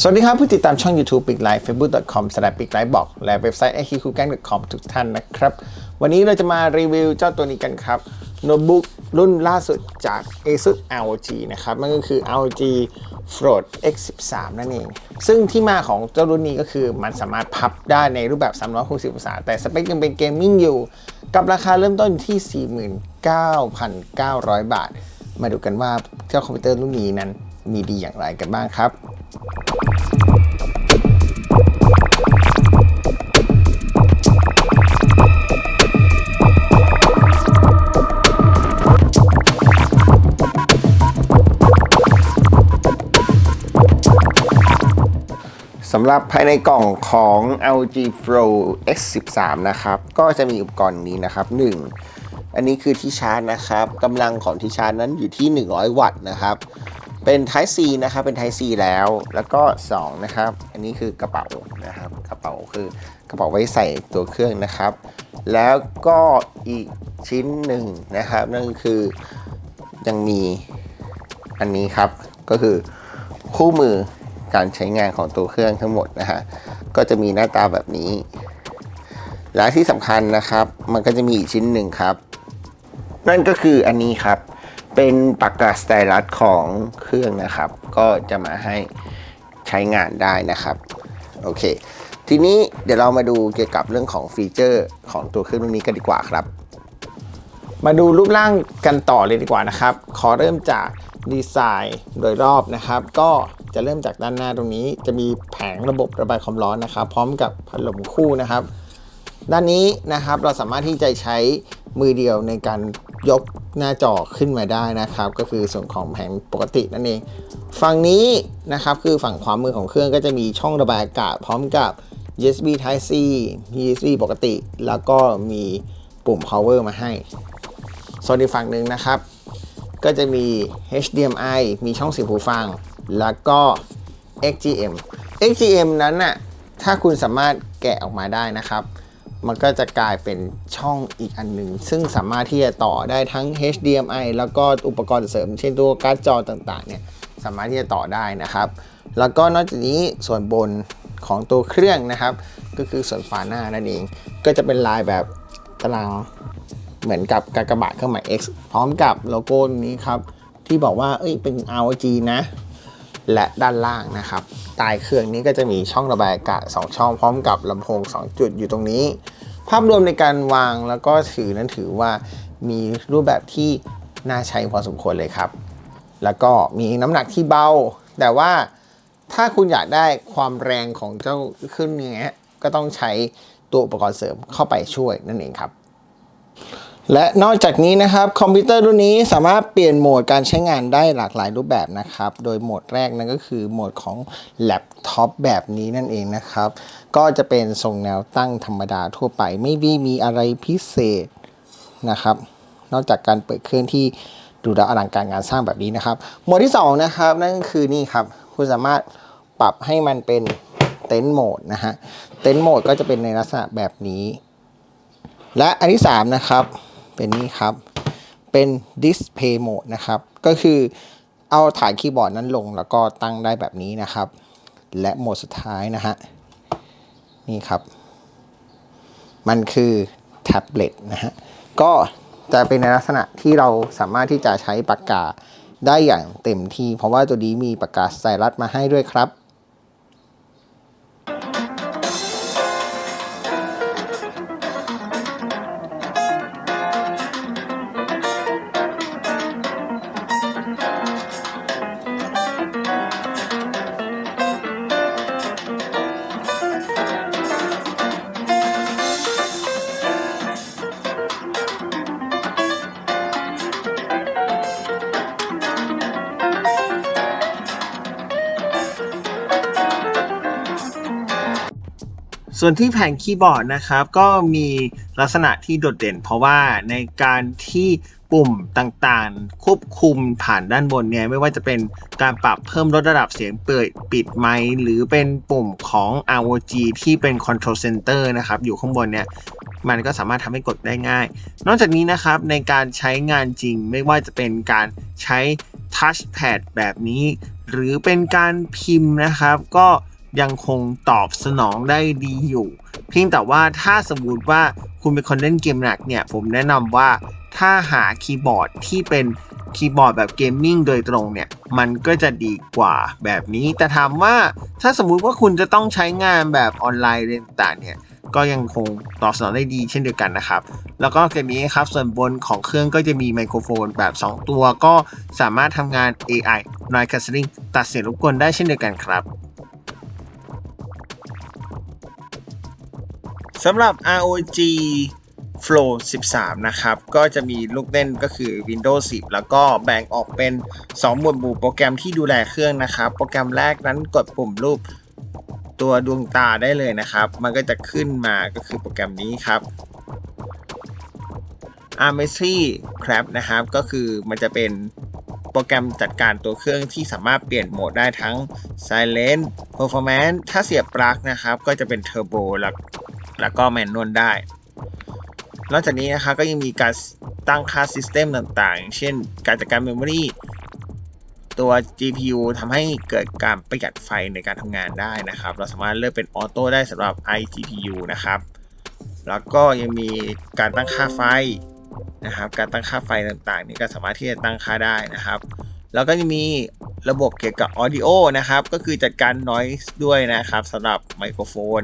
สวัสดีครับผู้ติดตามช่อง YouTube Big Life facebook.com s l a s h big life บอกและเว็บไซต์ i q q g a n g c o m ทุกท่านนะครับ วันนี้เราจะมารีวิวเจ้าตัวนี้กันครับโน้ตบุ๊กรุ่นล่าสุดจาก ASUS ROG นะครับนั่นก็คือ ROG Float X13 นั่นเอง ซึ่งที่มาของเจ้ารุ่นนี้ก็คือมันสามารถพับได้ในรูปแบบ 360 องศา แต่สเปคยังเป็นเกมมิ่งอยู่ กับราคาเริ่มต้นที่ 49,900 บาท มาดูกันว่าเจ้าคอมพิวเตอร์รุ่นนี้นั้น มีดีอย่างไรกันบ้างครับสำหรับภายในกล่องของ LG Pro X13 นะครับ ก็จะมีอุปกรณ์นี้นะครับ 1 อันนี้คือที่ชาร์จนะครับกำลังของที่ชาร์จนั้นอยู่ที่ 100 วัตต์นะครับ เป็น Type C นะครับ เป็น Type C แล้ว แล้วก็ 2 นะครับ อันนี้คือกระเป๋านะครับ กระเป๋าคือกระเป๋าไว้ใส่ตัวเครื่องนะครับ แล้วก็อีกชิ้นหนึ่งนะครับ นั่นก็คือยังมีอันนี้ครับ ก็คือคู่มือการใช้งานของตัวเครื่องทั้งหมดนะฮะ ก็จะมีหน้าตาแบบนี้ และที่สำคัญนะครับ มันก็จะมีอีกชิ้นหนึ่งครับ นั่นก็คืออันนี้ครับ เป็นปากกาสไตลัสของเครื่องนะครับ ก็จะมาให้ใช้งานได้นะครับโอเค ทีนี้เดี๋ยวเรามาดูเกี่ยวกับเรื่องของฟีเจอร์ของตัวเครื่องรุ่นนี้กันดีกว่าครับ มาดูรูปร่างกันต่อเลยดีกว่านะครับ ขอเริ่มจากดีไซน์โดยรอบนะครับ ก็จะเริ่มจากด้านหน้าตรงนี้ จะมีแผงระบบระบายความร้อนนะครับ พร้อมกับพัดลมคู่นะครับ ด้านนี้นะครับเราสามารถที่จะใช้มือเดียวในการ ยกหน้าจอขึ้นมาได้นะครับ ก็คือส่วนของแผงปกตินั่นเอง ฝั่งนี้นะครับคือฝั่งขวามือของเครื่องก็จะมีช่องระบายอากาศพร้อมกับ USB Type C USB ปกติ แล้วก็มีปุ่ม power มาให้ ส่วนอีกฝั่งหนึ่งนะครับ ก็จะมี HDMI มีช่องเสียบหูฟัง แล้วก็ XGM XGM นั้นน่ะถ้าคุณสามารถแกะออกมาได้นะครับ มันก็จะกลายเป็นช่องอีกอันหนึ่ง ซึ่งสามารถที่จะต่อได้ทั้ง HDMI แล้วก็อุปกรณ์เสริม เช่นตัวการ์ดจอต่างๆเนี่ยสามารถที่จะต่อได้นะครับ แล้วก็นอกจากนี้ส่วนบนของตัวเครื่องนะครับ ก็คือส่วนฝาหน้านั่นเอง ก็จะเป็นลายแบบตารางเหมือนกับกากบาทเครื่องหมาย X พร้อมกับโลโก้นี้ครับ ที่บอกว่าเอ้ยเป็น ROG นะ และด้านล่างนะครับใต้เครื่องนี้ก็จะมีช่องระบายอากาศ2ช่องพร้อมกับลำโพง 2 จุดอยู่ตรงนี้ ภาพรวมในการวางแล้วก็ถือนั้นถือว่ามีรูปแบบที่น่าใช้พอสมควรเลยครับ แล้วก็มีน้ำหนักที่เบา แต่ว่าถ้าคุณอยากได้ความแรงของเจ้าเครื่องนี้ก็ต้องใช้ตัวอุปกรณ์เสริมเข้าไปช่วยนั่นเองครับ และนอกจากนี้นะครับคอมพิวเตอร์รุ่นนี้สามารถเปลี่ยนโหมดการใช้งานได้หลากหลายรูปแบบนะครับ โดยโหมดแรกนั่นก็คือโหมดของแล็ปท็อปแบบนี้นั่นเองนะครับ ก็จะเป็นทรงแนวตั้งธรรมดาทั่วไปไม่มีมีอะไรพิเศษนะครับ นอกจากการเปิดเครื่องที่ดูแลอลังการงานสร้างแบบนี้นะครับโหมดที่สองนะครับนั่นก็คือนี่ครับคุณสามารถปรับให้มันเป็นเต็นท์โหมดนะฮะเต็นท์โหมดก็จะเป็นในลักษณะแบบนี้ และอันที่3นะครับ เป็นนี่ครับ เป็น Display Mode นะครับ ก็คือเอาฐานคีย์บอร์ดนั้นลงแล้วก็ตั้งได้แบบนี้นะครับ และโหมดสุดท้ายนะฮะ นี่ครับ มันคือแท็บเล็ตนะฮะ ก็จะเป็นในลักษณะที่เราสามารถที่จะใช้ปากกาได้อย่างเต็มที่ เพราะว่าตัวนี้มีปากกาสไตลัสมาให้ด้วยครับ ส่วนที่แผงคีย์บอร์ดนะครับก็มีลักษณะที่โดดเด่น เพราะว่าในการที่ปุ่มต่างๆ ควบคุมผ่านด้านบนเนี่ยไม่ว่าจะเป็นการปรับเพิ่มลดระดับเสียงเปิดปิดไมค์หรือเป็นปุ่มของ ROG ที่เป็น Control Center นะครับอยู่ข้างบนเนี่ยมันก็สามารถทำให้กดได้ง่าย นอกจากนี้นะครับในการใช้งานจริงไม่ว่าจะเป็นการใช้ Touchpad แบบนี้ หรือเป็นการพิมพ์นะครับก็ ยังคงตอบสนองได้ดีอยู่ เพียงแต่ว่าถ้าสมมติว่าคุณเป็นคนเล่นเกมหนักเนี่ย ผมแนะนำว่าถ้าหาคีย์บอร์ดที่เป็นคีย์บอร์ดแบบเกมมิ่งโดยตรงเนี่ย มันก็จะดีกว่าแบบนี้ แต่ถามว่าถ้าสมมุติว่าคุณจะต้องใช้งานแบบออนไลน์ต่างๆเนี่ยก็ยังคงตอบสนองได้ดีเช่นเดียวกันนะครับ แล้วก็เกมนี้ครับส่วนบนของเครื่องก็จะมีไมโครโฟนแบบ 2 ตัว ก็สามารถทำงาน AI Noise Cancelling ตัดเสียงรบกวนได้เช่นเดียวกันครับ สำหรับ ROG Flow 13 นะครับ ก็จะมีลูกเล่นก็คือ Windows 10 แล้วก็แบ่งออกเป็น 2 หมวดหมู่โปรแกรมที่ดูแลเครื่องนะครับ โปรแกรมแรกนั้นกดปุ่มรูปตัวดวงตาได้เลยนะครับ มันก็จะขึ้นมาก็คือโปรแกรมนี้ครับ Armistry Crab นะครับ ก็คือมันจะเป็นโปรแกรมจัดการตัวเครื่องที่สามารถเปลี่ยนโหมดได้ทั้ง Silent Performance ถ้าเสียบปลั๊กนะครับ ก็จะเป็น Turbo แล้ว แล้วก็แมนนวลได้ นอกจากนี้นะครับก็ยังมีการตั้งค่า System ต่างๆ เช่น การจัดการ Memory ตัว GPU ทำให้เกิดการประหยัดไฟในการทำงานได้นะครับ เราสามารถเลือกเป็นออโต้ได้สำหรับ iGPU นะครับ แล้วก็ยังมีการตั้งค่าไฟนะครับ การตั้งค่าไฟต่างๆ นี่ก็สามารถที่จะตั้งค่าได้นะครับ แล้วก็จะมีระบบเกี่ยวกับ Audio นะครับ ก็คือจัดการ Noise ด้วยนะครับสำหรับไมโครโฟน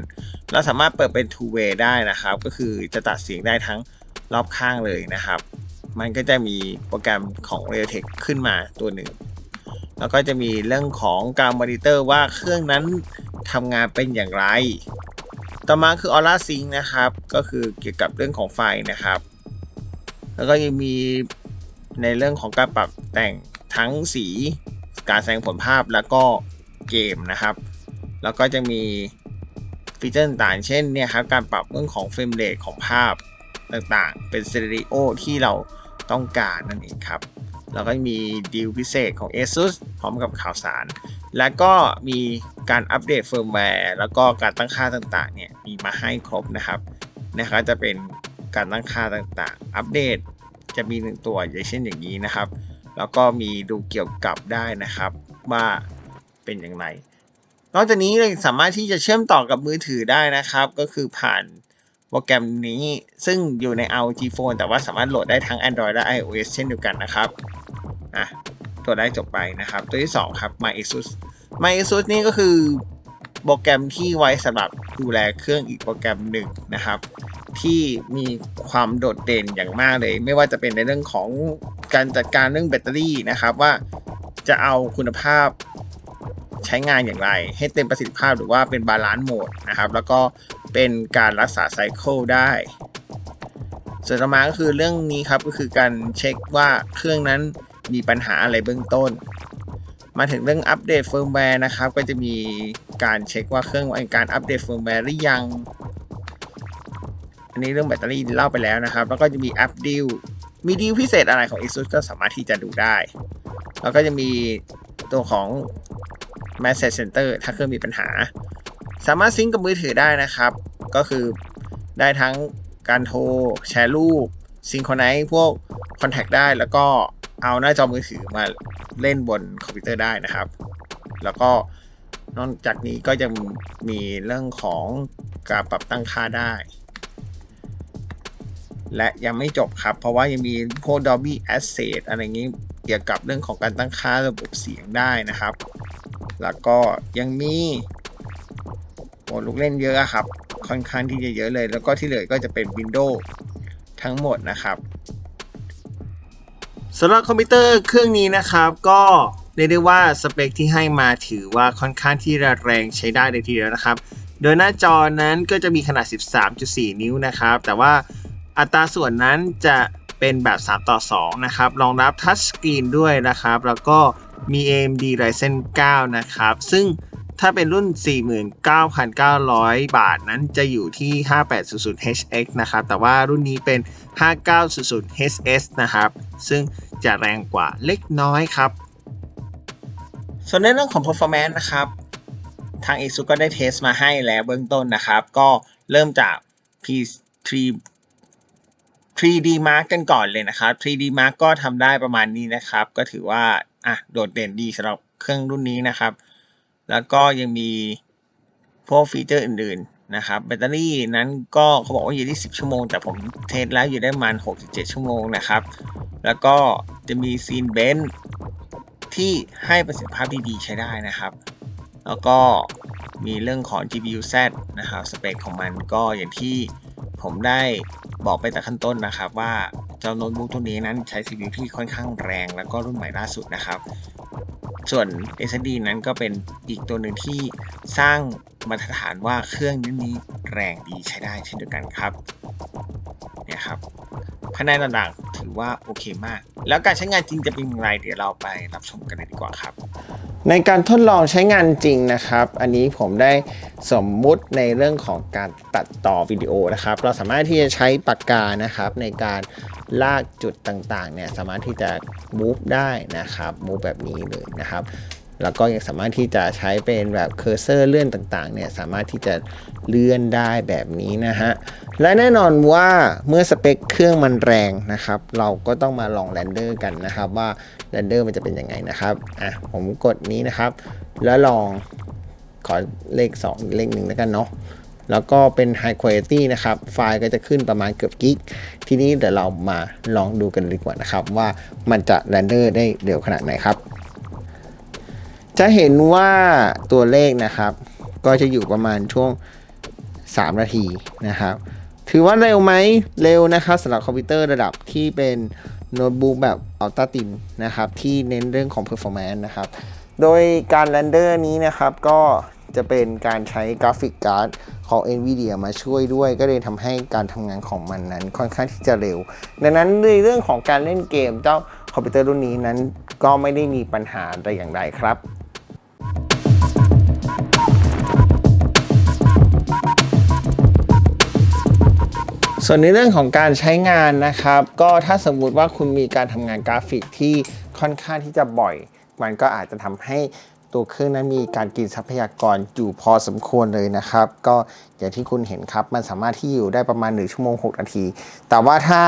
เราสามารถเปิดเป็น two way ได้นะครับ ก็คือจะตัดเสียงได้ทั้งรอบข้างเลยนะครับ มันก็จะมีโปรแกรมของ Realtek ขึ้นมาตัวหนึ่ง แล้วก็จะมีเรื่องของการมอนิเตอร์ว่าเครื่องนั้นทำงานเป็นอย่างไร ต่อมาคือ Aura Sync นะครับ ก็คือเกี่ยวกับเรื่องของไฟนะครับ แล้วก็ยังมีในเรื่องของการปรับแต่ง ทั้งสีการแสดงผลภาพแล้วก็เกมนะครับ แล้วก็จะมีฟีเจอร์ต่างเช่นเนี่ยครับการปรับเรื่องของเฟรมเรทของภาพต่างๆ เป็นสเตอริโอที่เราต้องการนั่นเองครับ แล้วก็มีดีลพิเศษของ ASUS พร้อมกับข่าวสาร แล้วก็มีการอัปเดตเฟิร์มแวร์แล้วก็การตั้งค่าต่างๆเนี่ยมีมาให้ครบนะครับนะครับจะเป็นการตั้งค่าต่างๆ อัปเดตจะมีหนึ่งตัวอย่างเช่นอย่างนี้นะครับ แล้วก็มีดูเกี่ยวกับได้นะครับว่าเป็นอย่างไร นอกจากนี้เราสามารถที่จะเชื่อมต่อกับมือถือได้นะครับ ก็คือผ่านโปรแกรมนี้ซึ่งอยู่ใน ROG Phone แต่ว่าสามารถโหลดได้ทั้ง Android และ iOS เช่นเดียวกันนะครับอะตัวได้จบไปนะครับ ตัวที่ 2 ครับ MyAsus MyAsus นี่ก็คือโปรแกรมที่ไว้สำหรับดูแลเครื่องอีกโปรแกรมหนึ่งนะครับ ที่มีความโดดเด่นอย่างมากเลย ไม่ว่าจะเป็นในเรื่องของ การจัดการเรื่องแบตเตอรี่นะครับว่าจะเอาคุณภาพใช้งานอย่างไร ให้เต็มประสิทธิภาพหรือว่าเป็นบาลานซ์โหมดนะครับ แล้วก็เป็นการรักษาไซเคิลได้ ส่วนต่อมาก็คือเรื่องนี้ครับก็คือการเช็คว่าเครื่องนั้นมีปัญหาอะไรเบื้องต้น มาถึงเรื่องอัปเดตเฟิร์มแวร์นะครับ ก็จะมีการเช็คว่าเครื่องมีการอัปเดตเฟิร์มแวร์หรือยัง อันนี้เรื่องแบตเตอรี่เล่าไปแล้วนะครับ แล้วก็จะมีแอปดิว มีดีลพิเศษอะไรของ ASUS ก็สามารถที่จะดูได้ แล้วก็จะมีตัวของ Message Center ถ้าเครื่องมีปัญหา สามารถซิงกับมือถือได้นะครับ ก็คือได้ทั้งการโทร แชร์รูปซิงโครไนซ์พวกคอนแทคได้ แล้วก็เอาหน้าจอมือถือมาเล่นบนคอมพิวเตอร์ได้นะครับ แล้วก็นอกจากนี้ก็ยังมีเรื่องของการปรับตั้งค่าได้ และยังไม่จบครับ เพราะว่ายังมีพวก Dolby Asset อะไรอย่างนี้เกี่ยวกับเรื่องของการตั้งค่าระบบเสียงได้นะครับ แล้วก็ยังมีโอ้ลูกเล่นเยอะอะครับ ค่อนข้างที่จะเยอะเลย แล้วก็ที่เหลือก็จะเป็น Windows ทั้งหมดนะครับสำหรับคอมพิวเตอร์เครื่องนี้นะครับก็เรียกได้ว่าสเปคที่ให้มาถือว่าค่อนข้างที่จะแรงใช้ได้เลยทีเดียวนะครับ โดยหน้าจอนั้นก็จะมีขนาด 13.4 นิ้วนะครับ แต่ว่า อัตราส่วนนั้นจะเป็นแบบ 3 ต่อ 2 นะครับ รองรับทัชสกรีนด้วยนะครับ แล้วก็มี AMD Ryzen 9 นะครับ ซึ่งถ้าเป็นรุ่น 49,900 บาทนั้นจะอยู่ที่ 5800HX นะครับ แต่ว่ารุ่นนี้เป็น 5900HS นะครับ ซึ่งจะแรงกว่าเล็กน้อยครับ ส่วนในเรื่องของ performance นะครับ ทาง ASUS ก็ได้เทสมาให้แล้วเบื้องต้นนะครับ ก็เริ่มจาก P3 3D Mark กันก่อนเลยนะครับ 3D Mark ก็ทำได้ประมาณนี้นะครับ ก็ถือว่าอะโดดเด่นดีสำหรับเครื่องรุ่นนี้นะครับ แล้วก็ยังมีพวกฟีเจอร์อื่นๆนะครับ แบตเตอรี่นั้นก็เขาบอกว่าอยู่ที่ 10 ชั่วโมง แต่ผมเทสแล้วอยู่ได้ประมาณ6-7 ชั่วโมงนะครับ แล้วก็จะมีซีนเบนที่ให้ประสิทธิภาพที่ดีใช้ได้นะครับ แล้วก็มีเรื่องของ GPU Z นะครับ สเปคของมันก็อย่างที่ผมได้ บอกไปแต่ขั้นต้นนะครับว่าเจ้าโน้ตบุ๊กตัวนี้นั้นใช้ CPU ที่ค่อนข้างแรง แล้วก็รุ่นใหม่ล่าสุดนะครับ ส่วน SSD นั้นก็เป็นอีกตัวหนึ่งที่สร้างมาตรฐานว่าเครื่องนี้นี้แรงดีใช้ได้เช่นเดียวกันครับเนี่ยครับ คะแนนต่างๆ ถือว่าโอเคมาก แล้วการใช้งานจริงจะเป็นอย่างไรเดี๋ยวเราไปรับชมกันเลยดีกว่าครับ ในการทดลองใช้งานจริงนะครับ อันนี้ผมได้สมมุติในเรื่องของการตัดต่อวิดีโอนะครับ เราสามารถที่จะใช้ปากกานะครับในการลากจุดต่างๆเนี่ยสามารถที่จะ move ได้นะครับ move แบบนี้เลยนะครับ แล้วก็ยังสามารถที่จะใช้เป็นแบบเคอร์เซอร์เลื่อนต่างๆเนี่ยสามารถที่จะเลื่อนได้แบบนี้นะฮะ และแน่นอนว่าเมื่อสเปคเครื่องมันแรงนะครับ เราก็ต้องมาลองแรนเดอร์กันนะครับว่าแรนเดอร์มันจะเป็นยังไงนะครับอะผมกดนี้นะครับ แล้วลองขอเลข 2 เลขหนึ่งแล้วกันเนาะแล้วก็เป็น High Quality นะครับ ไฟล์ก็จะขึ้นประมาณเกือบกิก ทีนี้เดี๋ยวเรามาลองดูกันดีกว่านะครับ ว่ามันจะแรนเดอร์ได้เร็วขนาดไหนครับ จะเห็นว่าตัวเลขนะครับ ก็จะอยู่ประมาณช่วง 3 นาทีนะครับ ถือว่าเร็วไหมเร็วนะครับสำหรับคอมพิวเตอร์ระดับที่เป็นโน้ตบุ๊กแบบอัลต a าตินนะครับ ที่เน้นเรื่องของ performance นะครับ โดยการเรนเดอร์นี้นะครับก็จะเป็นการใช้กราฟิกการ์ดของ NVIDIA มาช่วยด้วย ก็เลยทำให้การทำงานของมันนั้นค่อนข้างที่จะเร็ว ดังนั้นในเรื่องของการเล่นเกมเจ้า คอมพิวเตอร์รุ่นนี้นั้นก็ไม่ได้มีปัญหาแต่อย่างใดครับส่วนในเรื่องของการใช้งานนะครับ ก็ถ้าสมมุติว่าคุณมีการทำงานกราฟิกที่ค่อนข้างที่จะบ่อย มันก็อาจจะทำให้ตัวเครื่องนั้นมีการกินทรัพยากรอยู่พอสมควรเลยนะครับ ก็อย่างที่คุณเห็นครับ มันสามารถที่อยู่ได้ประมาณ 1 ชั่วโมง 6 นาที แต่ว่าถ้า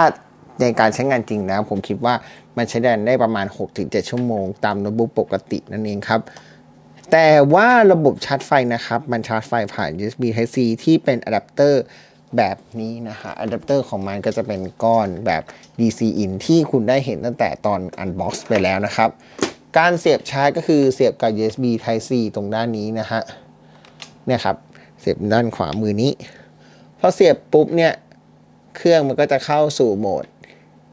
ในการใช้งานจริงนะ ผมคิดว่ามันใช้ได้ได้ประมาณ 6-7 ชั่วโมง ตามโน้ตบุ๊กปกตินั่นเองครับ แต่ว่าระบบชาร์จไฟนะครับ มันชาร์จไฟผ่าน USB Type C ที่เป็นอะแดปเตอร์แบบนี้นะฮะอะแดปเตอร์ของมันก็จะเป็นก้อนแบบ DC in ที่คุณได้เห็นตั้งแต่ตอน Unbox ไปแล้วนะครับ การเสียบชาร์จก็คือเสียบกับ USB Type C ตรงด้านนี้นะฮะเนี่ยครับเสียบด้านขวามือนี้พอเสียบปุ๊บเนี่ยเครื่องมันก็จะเข้าสู่โหมด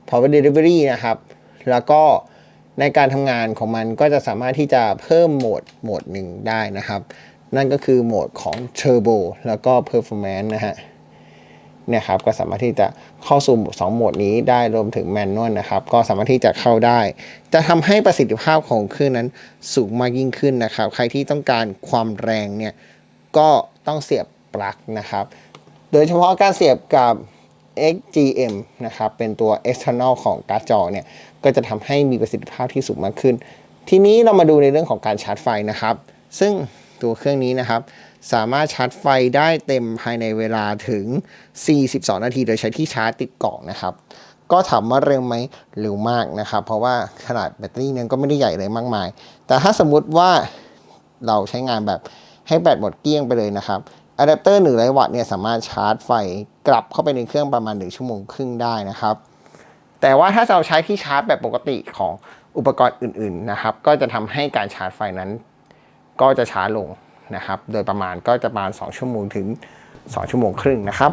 Power Delivery นะครับ แล้วก็ในการทำงานของมันก็จะสามารถที่จะเพิ่มโหมดโหมดหนึ่งได้นะครับ นั่นก็คือโหมดของ Turbo แล้วก็ Performance นะฮะเนี่ยครับก็สามารถที่จะเข้าสู่สองโหมดนี้ได้รวมถึงแมนนวลนะครับ ก็สามารถที่จะเข้าได้ จะทำให้ประสิทธิภาพของเครื่องนั้นสูงมากยิ่งขึ้นนะครับ ใครที่ต้องการความแรงเนี่ยก็ต้องเสียบปลั๊กนะครับ โดยเฉพาะการเสียบกับ XGM นะครับ เป็นตัว external ของการ์ดจอเนี่ย ก็จะทำให้มีประสิทธิภาพที่สูงมากขึ้น ทีนี้เรามาดูในเรื่องของการชาร์จไฟนะครับ ซึ่งตัวเครื่องนี้นะครับ สามารถชาร์จไฟได้เต็มภายในเวลาถึง 42 นาที โดยใช้ที่ชาร์จติดกล่องนะครับ ก็ถามว่าเร็วไหมเร็วมากนะครับ เพราะว่าขนาดแบตเตอรี่นั้นก็ไม่ได้ใหญ่เลยมากมาย แต่ถ้าสมมุติว่าเราใช้งานแบบให้แบตหมดเกลี้ยงไปเลยนะครับ อะแดปเตอร์100วัตเนี่ยสามารถชาร์จไฟกลับเข้าไปในเครื่องประมาณ 1 ชั่วโมงครึ่งได้นะครับ แต่ว่าถ้าเราใช้ที่ชาร์จแบบปกติของอุปกรณ์อื่นๆนะครับ ก็จะทำให้การชาร์จไฟนั้น ก็จะช้าลงนะครับ โดยประมาณก็จะประมาณ 2 ชั่วโมงถึง 2 ชั่วโมงครึ่งนะครับ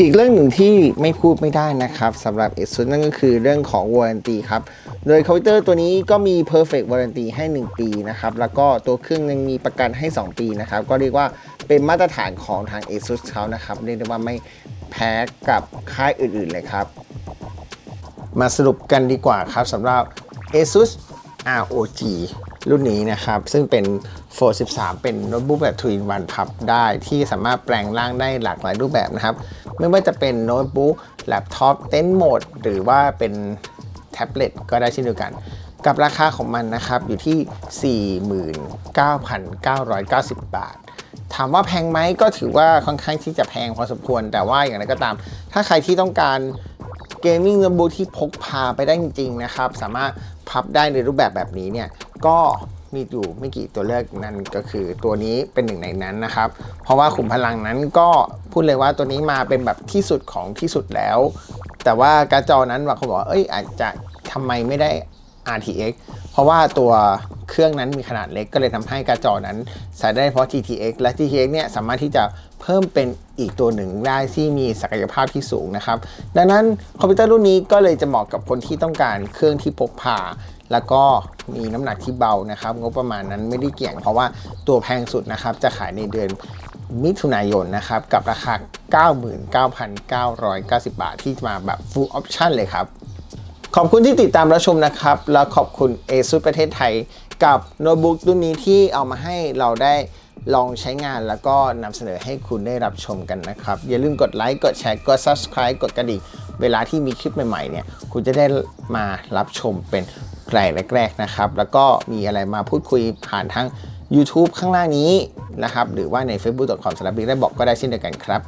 อีกเรื่องหนึ่งที่ไม่พูดไม่ได้นะครับสำหรับ ASUS นั่นก็คือเรื่องของ Warranty ครับ โดยคอมพิวเตอร์ตัวนี้ก็มี Perfect Warranty ให้ 1 ปีนะครับ แล้วก็ตัวเครื่องยังมีประกันให้ 2 ปีนะครับ ก็เรียกว่าเป็นมาตรฐานของทาง ASUS เขานะครับ เรียกได้ว่าไม่แพ้กับค่ายอื่นๆเลยครับ มาสรุปกันดีกว่าครับสำหรับ ASUS ROG รุ่นนี้นะครับ ซึ่งเป็น Fold 13 เป็นโน้ตบุ๊กแบบ 2 in 1พับได้ที่สามารถแปลงร่างได้หลากหลายรูปแบบนะครับ ไม่ว่าจะเป็นโน้ตบุ๊กแล็ปท็อปเต็นท์โหมดหรือว่าเป็นแท็บเล็ตก็ได้เช่นเดียวกัน กับราคาของมันนะครับอยู่ที่ 49,990 บาท ถามว่าแพงไหมก็ถือว่าค่อนข้างที่จะแพงพอสมควร แต่ว่าอย่างไรก็ตาม ถ้าใครที่ต้องการเกมมิ่งโน้ตบุ๊กที่พกพาไปได้จริงๆนะครับ สามารถพับได้ในรูปแบบแบบนี้เนี่ยก็ มีอยู่ไม่กี่ตัวเลือกนั่นก็คือตัวนี้เป็นหนึ่งในนั้นนะครับ เพราะว่าขุมพลังนั้นก็พูดเลยว่าตัวนี้มาเป็นแบบที่สุดของที่สุดแล้ว แต่ว่าการ์ดจอนั้นบางคนบอกเอ้ยอาจจะทำไมไม่ได้ RTX เพราะว่าตัวเครื่องนั้นมีขนาดเล็กก็เลยทำให้การ์ดจอนั้นใช้ได้เฉพาะ GTX และ GTX เนี่ยสามารถที่จะเพิ่มเป็นอีกตัวหนึ่งได้ที่มีศักยภาพที่สูงนะครับ ดังนั้นคอมพิวเตอร์รุ่นนี้ก็เลยจะเหมาะกับคนที่ต้องการเครื่องที่พกพา แล้วก็มีน้ำหนักที่เบานะครับงบประมาณนั้นไม่ได้เกี่ยงเพราะว่าตัวแพงสุดนะครับจะขายในเดือนมิถุนายนนะครับกับราคา 99,990 บาทที่มาแบบ full option เลยครับ ขอบคุณที่ติดตามรับชมนะครับ แล้วขอบคุณ ASUS ประเทศไทย กับโน้ตบุ๊กรุ่นนี้ที่เอามาให้เราได้ลองใช้งานแล้วก็นำเสนอให้คุณได้รับชมกันนะครับ อย่าลืมกดไลค์กดแชร์กด Subscribe กดกระดิ่งเวลาที่มีคลิปใหม่ๆเนี่ยคุณจะได้มารับชมเป็น รายแรกๆนะครับ แล้วก็มีอะไรมาพูดคุยผ่านทาง YouTube ข้างล่างนี้นะครับ หรือว่าใน facebook.com สำหรับบิ๊กได้บอกก็ได้เช่นเดียวกันครับ